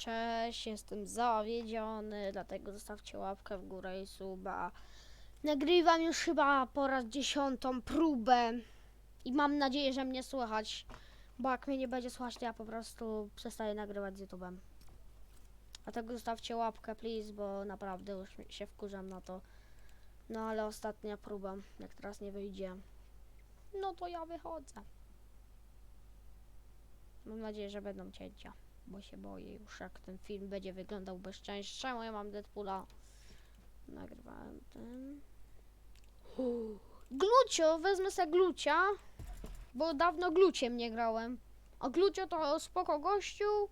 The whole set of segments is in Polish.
Cześć, jestem zawiedziony, dlatego zostawcie łapkę w górę i suba. Nagrywam już chyba po raz dziesiątą próbę i mam nadzieję, że mnie słychać, bo jak mnie nie będzie słychać, to ja po prostu przestaję nagrywać z YouTube'em. Dlatego zostawcie łapkę, please, bo naprawdę już się wkurzam na to. No ale ostatnia próba, jak teraz nie wyjdzie, no to ja wychodzę. Mam nadzieję, że będą cięcia, bo się boję już jak ten film będzie wyglądał bez części. Czemu ja mam Deadpoola? Nagrywałem ten. Glucio, wezmę sobie Glucia, bo dawno Gluciem nie grałem. A Glucio to spoko gościu.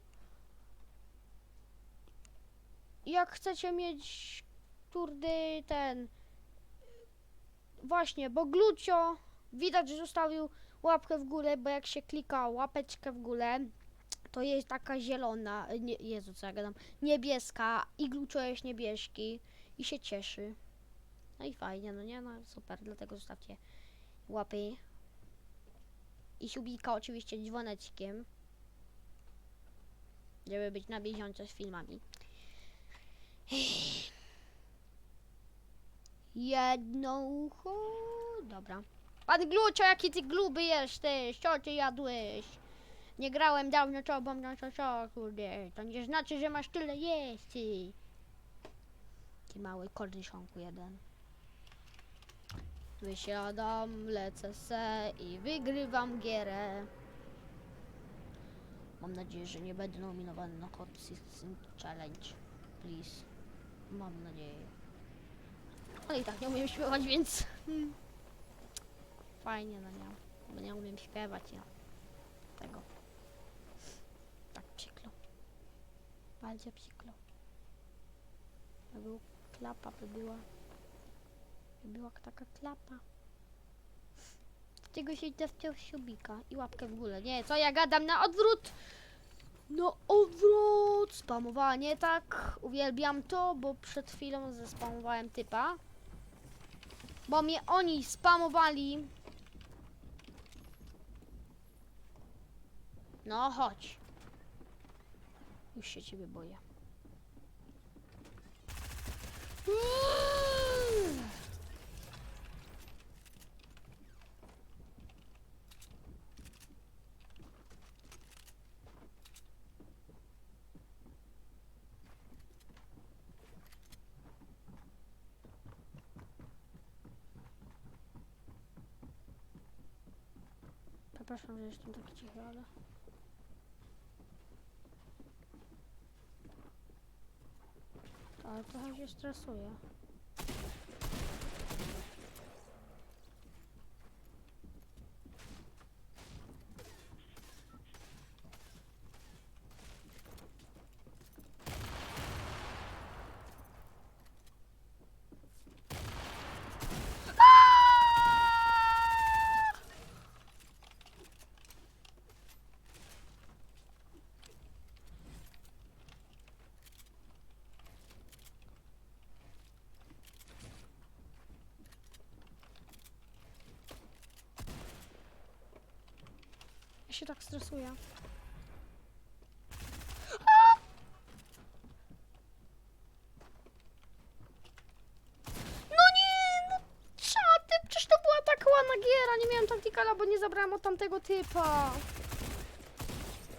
Jak chcecie mieć turdy ten... Właśnie, bo Glucio widać, że zostawił łapkę w górę, bo jak się klika łapeczkę w górę, to jest taka zielona, nie, Jezu, co ja gadam, niebieska i Glucio jest niebieski i się cieszy. No i fajnie, no nie, no super, dlatego zostawcie łapy. I subika oczywiście dzwoneczkiem, żeby być na bieżąco z filmami. Jedno ucho, dobra. Pan Glucio, jaki ty gluby jesteś, co ty jadłeś? Nie grałem dawno tobą, no co, co, kurde, to nie znaczy, że masz tyle jeść, ty. Mały korniszonku jeden. Wysiadam, lecę se i wygrywam gierę. Mam nadzieję, że nie będę nominowany na Hot System Challenge. Please. Mam nadzieję. Ale i tak nie umiem śpiewać, więc... Fajnie, no nie. Bo nie umiem śpiewać, ja. Tego. Tak przykro. Bardzo przykro. To był klapa, by była. By była taka klapa. Tego się idę wciąż siubika i łapkę w górę. Nie, co ja gadam na odwrót? No odwrót! Spamowanie, tak. Uwielbiam to, bo przed chwilą zespamowałem typa. Bo mnie oni spamowali. No chodź. Już się ciebie boję. Przepraszam, że jestem taki cichy, ale... Trochę się stresuję. Ja się tak stresuję. A! No nie! No czaty! Przecież to była taka ładna giera. Nie miałem taktikala, bo nie zabrałem od tamtego typa.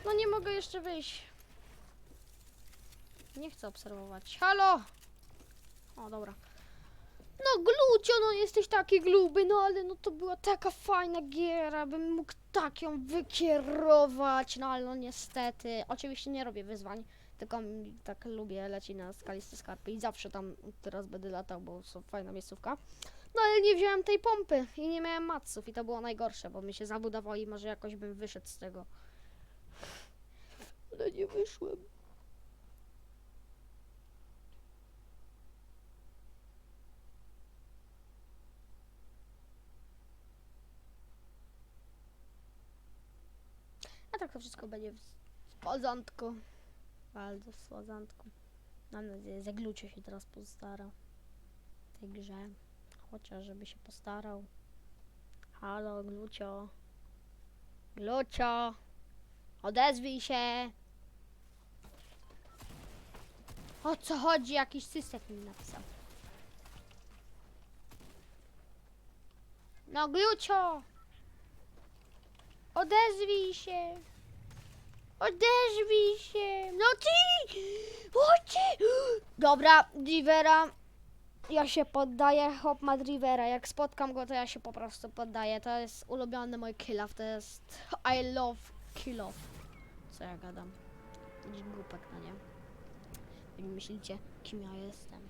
No nie mogę jeszcze wyjść. Nie chcę obserwować. Halo! O, dobra. No Glucio, no jesteś taki gluby, no ale no to była taka fajna giera, bym mógł tak ją wykierować, no ale no niestety, oczywiście nie robię wyzwań, tylko tak lubię lecieć na skaliste skarpy i zawsze tam teraz będę latał, bo są fajna miejscówka. No ale nie wziąłem tej pompy i nie miałem maców i to było najgorsze, bo mi się zabudowało i może jakoś bym wyszedł z tego. Ale nie wyszłem. Wszystko będzie w porządku. Bardzo w porządku. Mam nadzieję, że Glucio się teraz postara w tej grze. Chociaż żeby się postarał. Halo, Glucio. Glucio! Odezwij się! O co chodzi? Jakiś sysek mi napisał. No Glucio! Odezwij się! Odezwij się! No ty! O ty! Dobra, Drivera. Ja się poddaję, hop ma Drivera. Jak spotkam go, to ja się po prostu poddaję. To jest ulubiony mój kill off. To jest I love kill off. Co ja gadam? Jakiś głupek, no nie? Nie myślicie, kim ja jestem.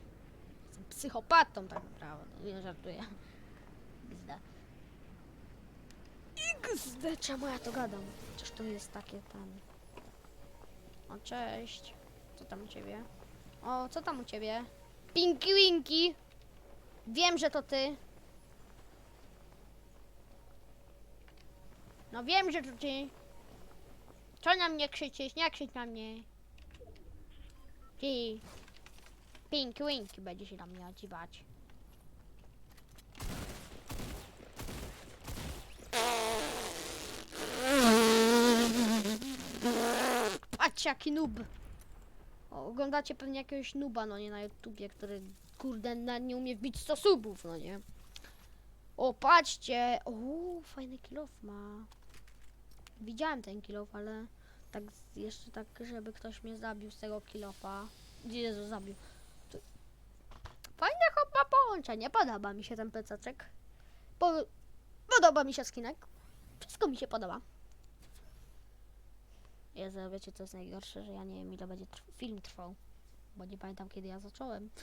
Jestem psychopatą tak naprawdę. Nie żartuję. XD. XD, czemu ja to gadam? Przecież to jest takie tam... O, cześć. Co tam u ciebie? O, co tam u ciebie? Pinky Winky! Wiem, że to ty. No wiem, że to ty. Co na mnie krzyczysz? Nie krzycz na mnie. Ty. Pinky Winky będzie się na mnie odziwać. Patrzcie jaki noob. Oglądacie pewnie jakiegoś nuba, no nie na YouTubie, który kurde na, nie umie wbić 100 subów, no nie. O, patrzcie. O, fajny kilof ma. Widziałem ten kilof, ale tak jeszcze tak, żeby ktoś mnie zabił z tego kilofa. Jezu, zabił. To... Fajne chyba połączenie. Podoba mi się ten plececzek. Po... Podoba mi się skinek. Wszystko mi się podoba. Jezu, wiecie co jest najgorsze, że ja nie wiem ile będzie film trwał. Bo nie pamiętam kiedy ja zacząłem.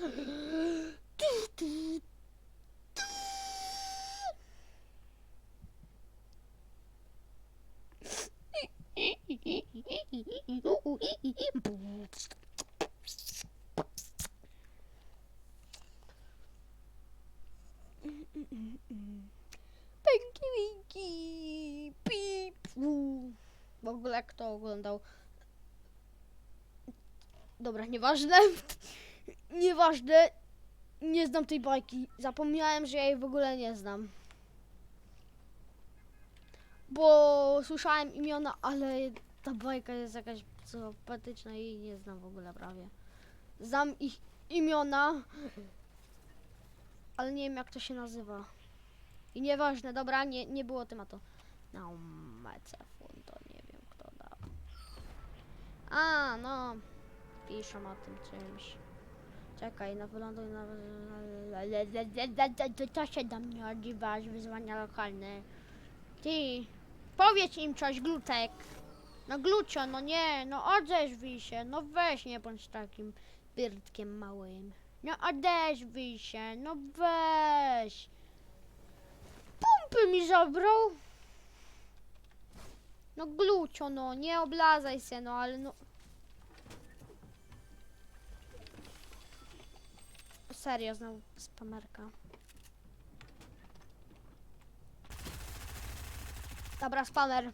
Pęki winki, pip. u. W ogóle kto oglądał? Dobra, nieważne. Nieważne. Nie znam tej bajki. Zapomniałem, że ja jej w ogóle nie znam. Bo słyszałem imiona, ale ta bajka jest jakaś psychopatyczna i nie znam w ogóle prawie. Znam ich imiona, ale nie wiem jak to się nazywa. I nieważne, dobra, nie, nie było tematu. No, mecefun, to nie wiem kto dał. A, no. Piszą o tym czymś. Czekaj, no wyląduj na... To się do mnie odzywasz, wyzwania lokalne. Ty, powiedz im coś, glutek. No glucio, no nie, no odezwij się, no weź, nie bądź takim pierdkiem małym. No odezwij się, no weź. Pompy mi zabrał. No glucio, no, nie oblazaj się, no, ale no... Serio, znowu spamerka. Dobra, spamer.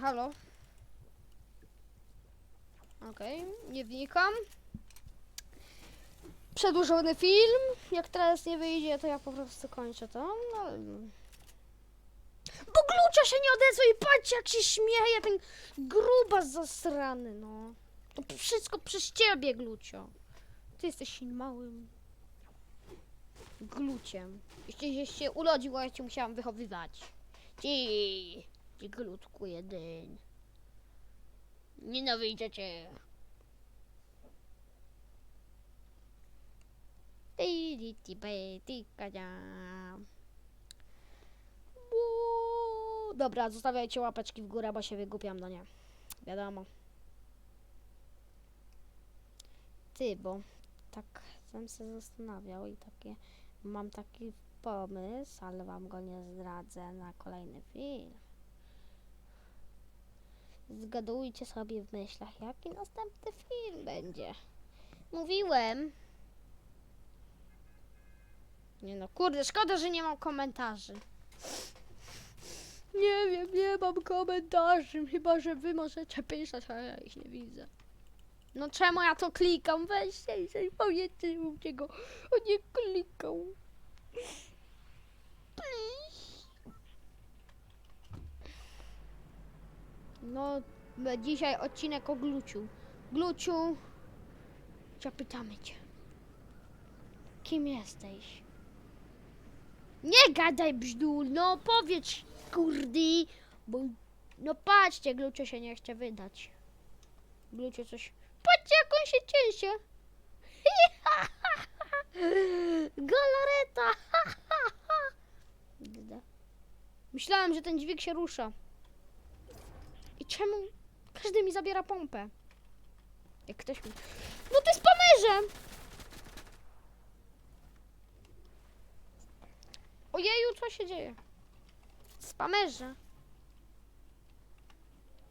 Halo? Okej, nie wnikam. Przedłużony film. Jak teraz nie wyjdzie, to ja po prostu kończę to. No, ale- bo Glucia się nie odezwał i patrzcie jak się śmieje ten grubas zasrany, no. To wszystko przez ciebie, Glucio. Ty jesteś małym gluciem. Jeśli się urodził, ja cię musiałam wychowywać. Ty, ty glutku jeden. Nienawidzę cię. Ty, ty, ty, ty, ty, kadzia. Uuu, Dobra, zostawiajcie łapeczki w górę, bo się wygłupiam, no nie. Wiadomo. Ty, bo tak sam się zastanawiał i takie mam taki pomysł, ale wam go nie zdradzę na kolejny film. Zgadujcie sobie w myślach, jaki następny film będzie. Mówiłem. Nie no, kurde, szkoda, że nie mam komentarzy. Nie wiem, nie mam komentarzy, chyba że wy możecie pisać, a ja ich nie widzę. No czemu ja to klikam? Weź się i powiedzcie mu tego. O nie klikał. Please. No, dzisiaj odcinek o Gluciu. Gluciu, zapytamy cię. Kim jesteś? Nie gadaj bzdur, no powiedz kurdy, bo no patrzcie, Glucio się nie chce wydać. Glucio coś, patrzcie jak on się cieszy. Galareta. Myślałem, że ten dźwig się rusza. I czemu każdy mi zabiera pompę? Jak ktoś mi... No ty spamerze! Ojeju, co się dzieje? Spamerze.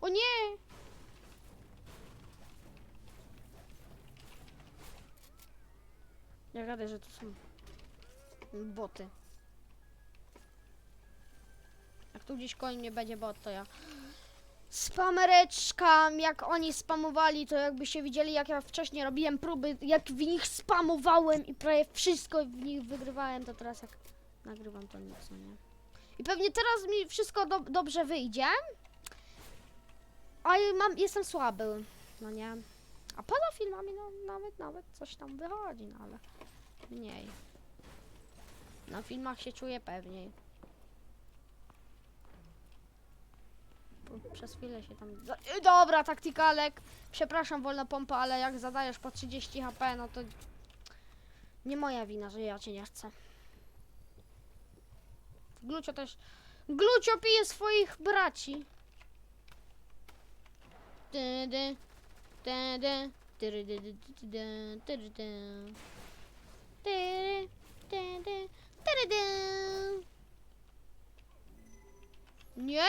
O nie! Ja gadę, że to są boty. Jak tu gdzieś koń nie będzie bot, to ja. Spamereczka, jak oni spamowali, to jakbyście widzieli, jak ja wcześniej robiłem próby, jak w nich spamowałem i prawie wszystko w nich wygrywałem, to teraz jak nagrywam to nic, no nie. I pewnie teraz mi wszystko do, dobrze wyjdzie. A ja mam, jestem słaby, no nie. A poza filmami no, nawet, nawet coś tam wychodzi, no ale mniej. Na filmach się czuję pewniej. Przez chwilę się tam... Dobra, taktykalek. Przepraszam, wolna pompa, ale jak zadajesz po 30 HP, no to... Nie moja wina, że ja cię nie chcę. Glucio też... Glucio pije swoich braci. Dy, dy, dy, dy, tyry, tyry. Tyry. Nie!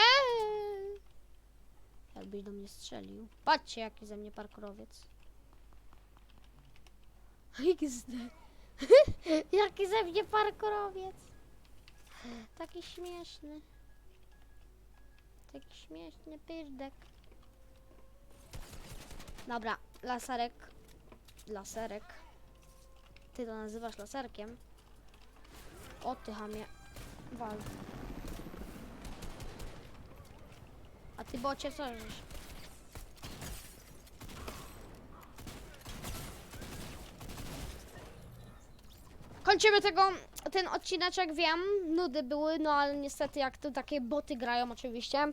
Jakbyś do mnie strzelił. Patrzcie, jaki ze mnie parkurowiec. XD. jaki ze mnie parkurowiec. Taki śmieszny. Taki śmieszny pyrdek. Dobra, laserek. Laserek. Ty to nazywasz laserkiem? O ty hamie. Wal. A ty bocie co żeś? Kończymy tego, ten odcineczek, wiem, nudy były, no ale niestety jak tu takie boty grają oczywiście,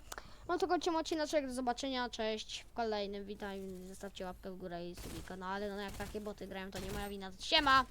no to kończymy odcineczek, do zobaczenia, cześć w kolejnym, witam, zostawcie łapkę w górę i subika, no ale no jak takie boty grają, to nie moja wina, siema!